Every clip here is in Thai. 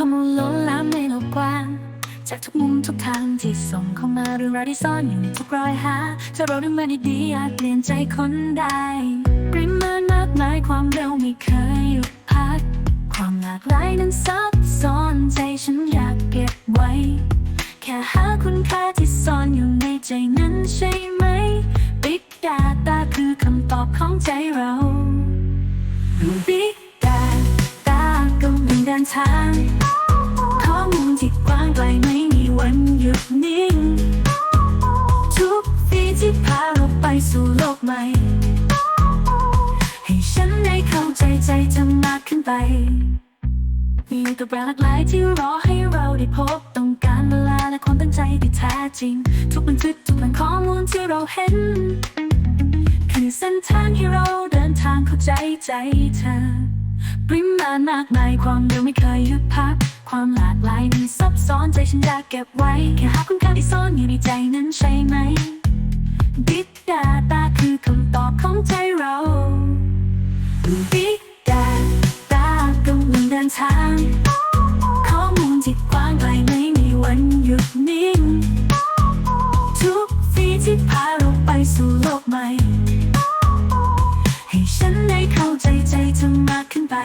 ขโมยล้นลามในโลกกว้าง จากทุกมุมทุกทางที่ส่งเข้ามาเรื่องราวที่ซ่อนอยู่ทุกรอยหาถ้าเราดึงมันดีๆอาจเปลี่ยนใจคนได้ปริมาณมากมายความเร็วไม่เคยหยุดพัก ความหลากหลายนั้นซับซ้อนใจฉันอยากเก็บไว้ แค่หาคุณค่าที่ซ่อนอยู่ในใจนั้นใช่ไหม Big Data คือคำตอบของใจเรา Big Data กำลังเดินทาง กใหม่ ให้ฉันได้เข้าใจใจจะมากขึ้นไป มีตัวแปรหลากหลายที่รอให้เราได้พบต้องการเวลาและความตั้งใจที่แท้จริง ทุกบันทึกทุกแหล่งข้อมูลที่เราเห็น คือเส้นทางให้เราเดินทางเข้าใจใจเธอปริมาณมากมายความเร็วไม่เคยหยุดพัก ความหลากหลายนี้ซับซ้อนใจฉันอยากเก็บไว้ แค่หาคุณค่าที่ซ่อนอยู่ในใจนั้นใช่ไหม Big Data คือคำตอบของใจเรา Big Data กำลังเดินทาง ข้อมูลที่กว้างไกลไม่มีวันหยุดนิ่ง ทุกฟีที่พาเราไปสู่โลกใหม่ ให้ฉันได้เข้าใจใจเธอมากขึ้นไป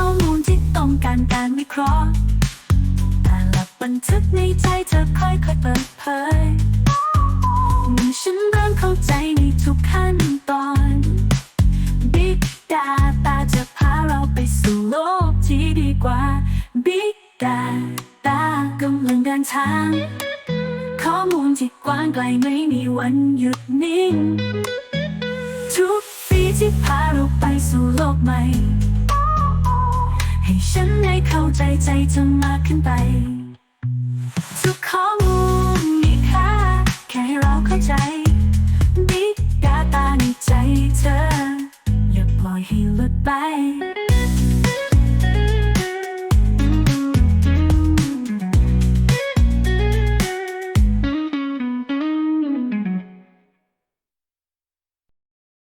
ข้อมูลที่ต้องการการวิเคราะห์ แต่ละบันทึกในใจเธอค่อยๆเปิดเผยเมื่อฉันเริ่มเข้าใจในทุกขั้นตอน Big Data จะพาเราไปสู่โลกที่ดีกว่า Big Data กำลังเดินทาง ข้อมูลที่กว้างไกลไม่มีวันหยุดนิ่ง ทุกฟีที่พาเราไปสู่โลกใหม่ ฉันได้เข้าใจใจเธอมากขึ้นไป ทุกข้อมูลมีค่าแค่ให้เราเข้าใจ Big Data ในใจเธอ อย่าปล่อยให้หลุดไป